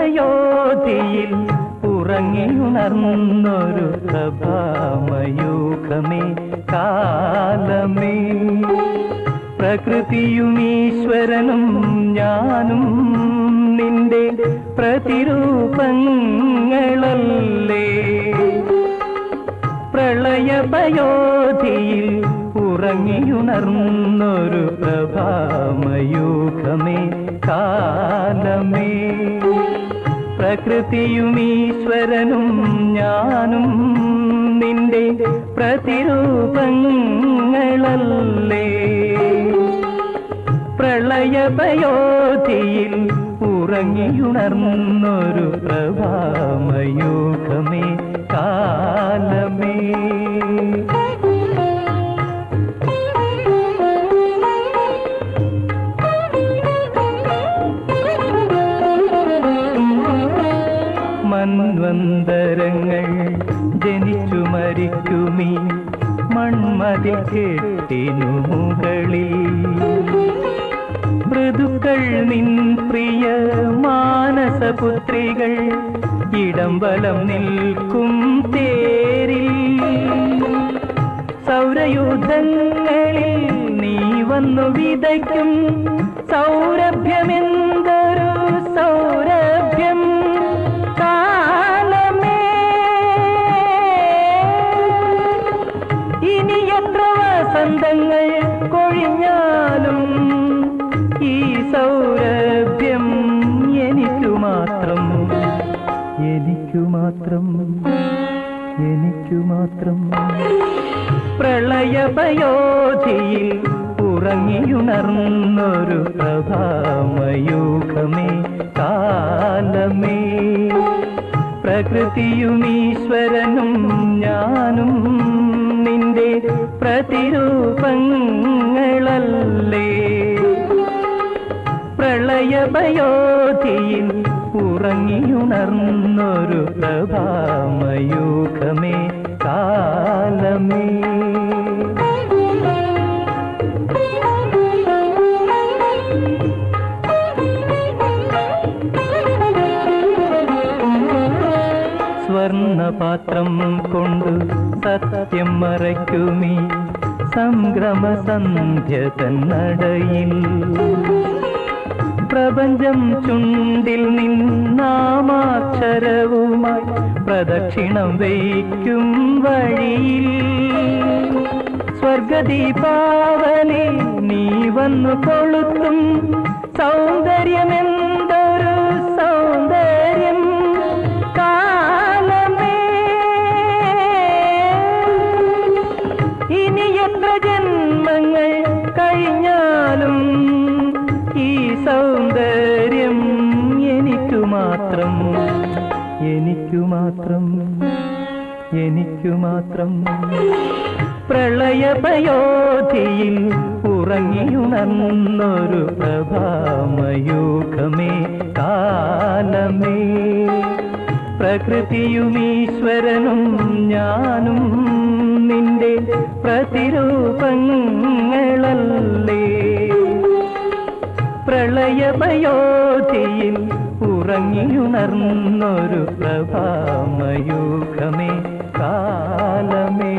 പ്രളയപയോധിയിൽ ഉറങ്ങിയുണർന്നൊരു പ്രഭാമയൂഖമേ കാലമേ. പ്രകൃതിയും ഈശ്വരനും ഞാനും നിന്റെ പ്രതിരൂപങ്ങളല്ലേ? പ്രളയപയോധിയിൽ ഉറങ്ങിയുണർന്നൊരു പ്രഭാമയൂഖമേ കാലമേ. പ്രകൃതിയും ഈശ്വരനും ഞാനും നിന്റെ പ്രതിരൂപങ്ങളല്ലേ. പ്രളയപയോധിയിൽ ഉറങ്ങിയുണർന്നൊരു പ്രഭാമയൂഖമേ കാലമേ. മൺവന്തരങ്ങൾ ജനിച്ചു മരിക്കുമീ മൺമതി കെട്ടിനു മുകളിൽ. മൃദുക്കൾ നിൻ പ്രിയ മാനസപുത്രികൾ ഇടം വലം നിൽക്കും തേരിൽ. സൗരയുദ്ധങ്ങളിൽ നീ വന്നു വിതയ്ക്കും സൗരഭ്യമെന്തൊരു സൗരഭ്യം? കാലമേ. ഇനി എത്ര വസന്തങ്ങൾ മാത്രം എനിക്കു മാത്രം. പ്രളയപയോധിയിൽ ഉറങ്ങിയുണർന്നൊരു പ്രഭാമയൂഖമേ കാലമേ. പ്രകൃതിയും ഈശ്വരനും ഞാനും നിന്റെ പ്രതിരൂപങ്ങളല്ലേ പ്രളയപയോധിയിൽ ഉറങ്ങിയുണർന്നൊരു പ്രഭാമയൂഖമേ കാലമേ. സ്വർണപാത്രം കൊണ്ട് സത്യം മറയ്ക്കുമീ സംഗ്രമസന്ധ്യ തന്നടയിൽ. പ്രപഞ്ചം ചുണ്ടിൽ നിന്നാമാക്ഷരവുമായി പ്രദക്ഷിണം വയ്ക്കും വഴിയിൽ. സ്വർഗദീപാവലി നീ വന്നു കൊളുത്തും. സൗന്ദര്യമെന്തൊരു സൗന്ദര്യം. കാലമേ. ഇനി എത്ര ജന്മങ്ങൾ കഴിഞ്ഞാലും മാത്രം. എനിക്കു മാത്രം എനിക്കു മാത്രം പ്രളയപയോധിയിൽ ഉറങ്ങിയുണർന്നൊരു പ്രഭാമയൂഖമേ കാലമേ. പ്രകൃതിയും ഈശ്വരനും ഞാനും നിന്റെ പ്രതിരൂപങ്ങളല്ലേ. പ്രളയപയോധിയിൽ ഉറങ്ങിയുണർന്നൊരു പ്രഭാമയൂഖമേ കാലമേ.